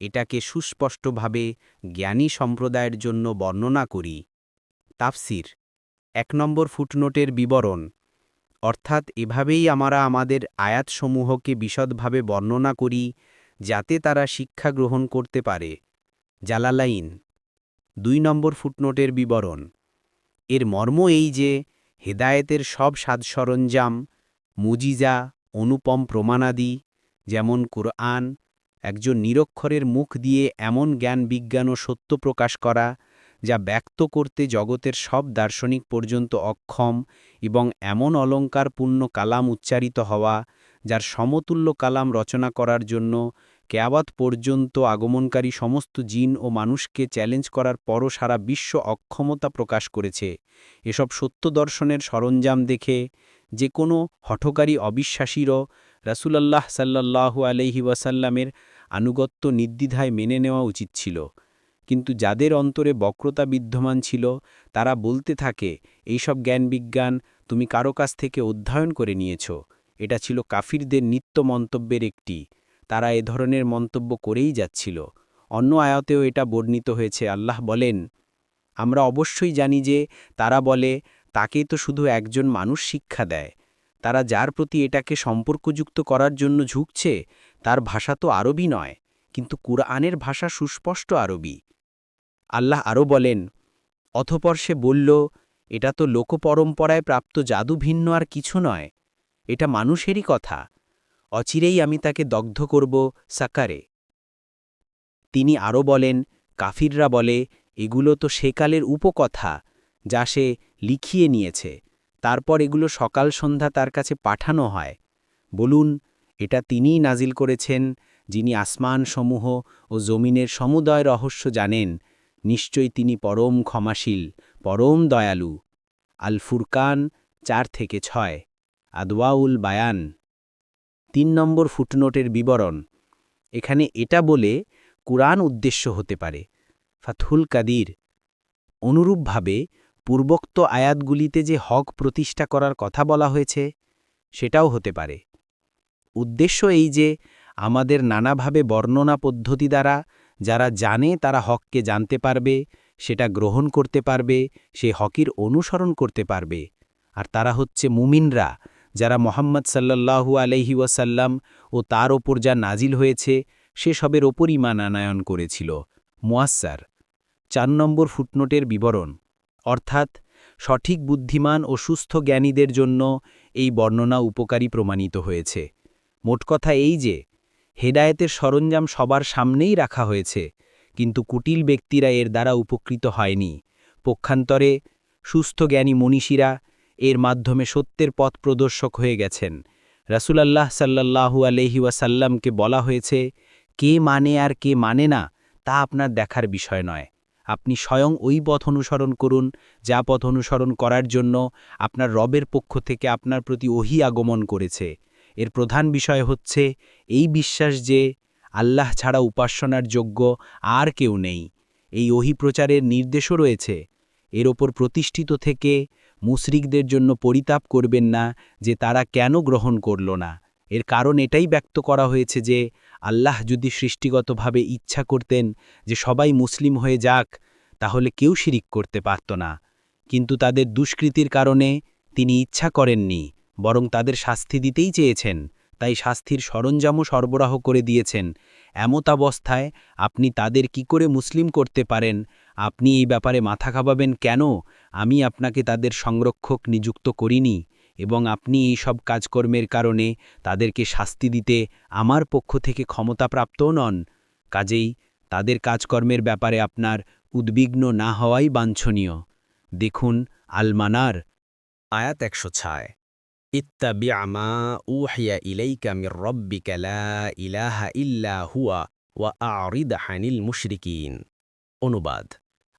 এটাকে সুস্পষ্টভাবে জ্ঞানী সম্প্রদায়ের জন্য বর্ণনা করি। তাফসির, এক নম্বর ফুটনোটের বিবরণ। অর্থাৎ এভাবেই আমরা আমাদের আয়াতসমূহকে বিশদভাবে বর্ণনা করি, যাতে তারা শিক্ষা গ্রহণ করতে পারে। জালালাইন, দুই নম্বর ফুটনোটের বিবরণ। এর মর্ম এই যে, হেদায়েতের সব সাজ সরঞ্জাম, মুজিজা, অনুপম প্রমাণাদি, যেমন কুরআন একজন নিরক্ষরের মুখ দিয়ে এমন জ্ঞান বিজ্ঞান ও সত্য প্রকাশ করা, যা ব্যক্ত করতে জগতের সব দার্শনিক পর্যন্ত অক্ষম এবং এমন অলঙ্কারপূর্ণ কালাম উচ্চারিত হওয়া, যার সমতুল্য কালাম রচনা করার জন্য কেয়াবাত পর্যন্ত আগমনকারী সমস্ত জিন ও মানুষকে চ্যালেঞ্জ করার পরও সারা বিশ্ব অক্ষমতা প্রকাশ করেছে। এসব সত্য দর্শনের সরঞ্জাম দেখে যে কোনো হঠকারী অবিশ্বাসীরও রাসুলাল্লাহ সাল্লাল্লাহু আলহি ওয়াসাল্লামের আনুগত্য নির্দ্বিধায় মেনে নেওয়া উচিত ছিল। কিন্তু যাদের অন্তরে বক্রতা বিদ্যমান ছিল, তারা বলতে থাকে, এইসব জ্ঞানবিজ্ঞান তুমি কারও কাছ থেকে অধ্যয়ন করে নিয়েছ। এটা ছিল কাফিরদের নিত্য মন্তব্যের একটি। তারা এ ধরনের মন্তব্য করেই যাচ্ছিল। অন্য আয়াতেও এটা বর্ণিত হয়েছে। আল্লাহ বলেন, আমরা অবশ্যই জানি যে তারা বলে তাকে তো শুধু একজন মানুষ শিক্ষা দেয়। তারা যার প্রতি এটাকে সম্পর্কযুক্ত করার জন্য ঝুঁকছে তার ভাষা তো আরবি নয়, কিন্তু কুরআনের ভাষা সুস্পষ্ট আরবি। আল্লাহ আরও বলেন, অথপর সে বলল, এটা তো লোকপরম্পরায় প্রাপ্ত জাদু ভিন্ন আর কিছু নয়, এটা মানুষেরই কথা, অচিরেই আমি তাকে দগ্ধ করব সাকারে। তিনি আরও বলেন, কাফিররা বলে, এগুলো তো সেকালের উপকথা, যা সে লিখিয়ে নিয়েছে, তারপর এগুলো সকাল সন্ধ্যা তার কাছে পাঠানো হয়। বলুন এটা তিনিই নাজিল করেছেন, যিনি আসমানসমূহ ও জমিনের সমুদয় রহস্য জানেন। নিশ্চয়ই তিনি পরম ক্ষমাশীল, পরম দয়ালু। আল ফুরকান চার থেকে ছয়। আদওয়াউল বায়ান। তিন নম্বর ফুটনোটের বিবরণ। এখানে এটা বলে কুরআন উদ্দেশ্য হতে পারে। ফাথুল কাদির। অনুরূপভাবে পূর্বোক্ত আয়াতগুলিতে যে হক প্রতিষ্ঠা করার কথা বলা হয়েছে, সেটাও হতে পারে। উদ্দেশ্য এই যে, আমাদের নানাভাবে বর্ণনা পদ্ধতি দ্বারা যারা জানে তারা হককে জানতে পারবে, সেটা গ্রহণ করতে পারবে, সে হকির অনুসরণ করতে পারবে। আর তারা হচ্ছে মুমিনরা, যারা মোহাম্মদ সাল্লাল্লাহু আলহি ওয়াসাল্লাম ও তার ওপর যা নাজিল হয়েছে সেসবের ওপরই মানানায়ন করেছিল। মোয়াস্সার, চার নম্বর ফুটনোটের বিবরণ। অর্থাৎ, সঠিক বুদ্ধিমান ও সুস্থ জ্ঞানীদের জন্য এই বর্ণনা উপকারী প্রমাণিত হয়েছে। মোট কথা এই যে, হেদায়েতের সরঞ্জাম সবার সামনেই রাখা হয়েছে, কিন্তু কুটিল ব্যক্তিরা এর দ্বারা উপকৃত হয়নি। পক্ষান্তরে সুস্থ জ্ঞানী মনীষীরা এর মাধ্যমে সত্যের পথ প্রদর্শক হয়ে গেছেন। রাসুলাল্লাহ সাল্লাহু আলহি ওয়াসাল্লামকে বলা হয়েছে, কে মানে আর কে মানে না, তা আপনার দেখার বিষয় নয়। আপনি স্বয়ং ওই পথ অনুসরণ করুন, যা পথ অনুসরণ করার জন্য আপনার রবের পক্ষ থেকে আপনার প্রতি ওহি আগমন করেছে। এর প্রধান বিষয় হচ্ছে এই বিশ্বাস যে আল্লাহ ছাড়া উপাসনার যোগ্য আর কেউ নেই। এই ওহি প্রচারের নির্দেশও রয়েছে। এর ওপর প্রতিষ্ঠিত থেকে মুশরিকদের জন্য পরিতাপ করবেন না যে তারা কেন গ্রহণ করল না। এর কারণ এটাই ব্যক্ত করা হয়েছে যে আল্লাহ যদি সৃষ্টিগতভাবে ইচ্ছা করতেন যে সবাই মুসলিম হয়ে যাক, তাহলে কেউ শিরিক করতে পারত না। কিন্তু তাদের দুষ্কৃতির কারণে তিনি ইচ্ছা করেননি। বরং তাদের শাস্তি দিতেই চেয়েছেন, তাই শাস্তির সরঞ্জামও সরবরাহ করে দিয়েছেন। এমতাবস্থায় আপনি তাদের কি করে মুসলিম করতে পারেন? আপনি এই ব্যাপারে মাথা খাবাবেন কেন? আমি আপনাকে তাদের সংরক্ষক নিযুক্ত করিনি এবং আপনি এই সব কাজকর্মের কারণে তাদেরকে শাস্তি দিতে আমার পক্ষ থেকে ক্ষমতাপ্রাপ্তও নন। কাজেই তাদের কাজকর্মের ব্যাপারে আপনার উদ্বিগ্ন না হওয়াই বাঞ্ছনীয়। দেখুন আলমানার। আয়াত একশো ছায়। হানিল অনুবাদ,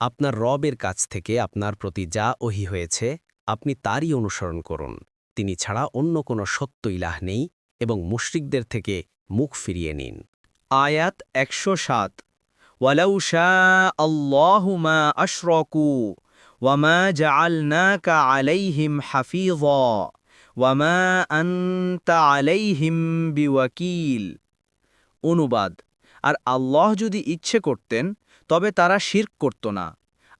আপনার রবের কাছ থেকে আপনার প্রতি যা ওহি হয়েছে, আপনি তারই অনুসরণ করুন। তিনি ছাড়া অন্য কোনো সত্য ইলাহ নেই এবং মুশরিকদের থেকে মুখ ফিরিয়ে নিন। আয়াত একশো সাত ওয়ালাউশা আল্লাহুমা আশরকু ওয়ামা জাআলনাকা আলাইহিম হাফিযা। ওয়ামা আন্তা আলাইহিম বিওয়াকিল। অনুবাদ, আর আল্লাহ যদি ইচ্ছে করতেন, তবে তারা শির্ক করত না,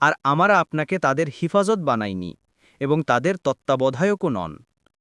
আর আমরা আপনাকে তাদের হিফাজত বানাইনি এবং তাদের তত্ত্বাবধায়কও নন।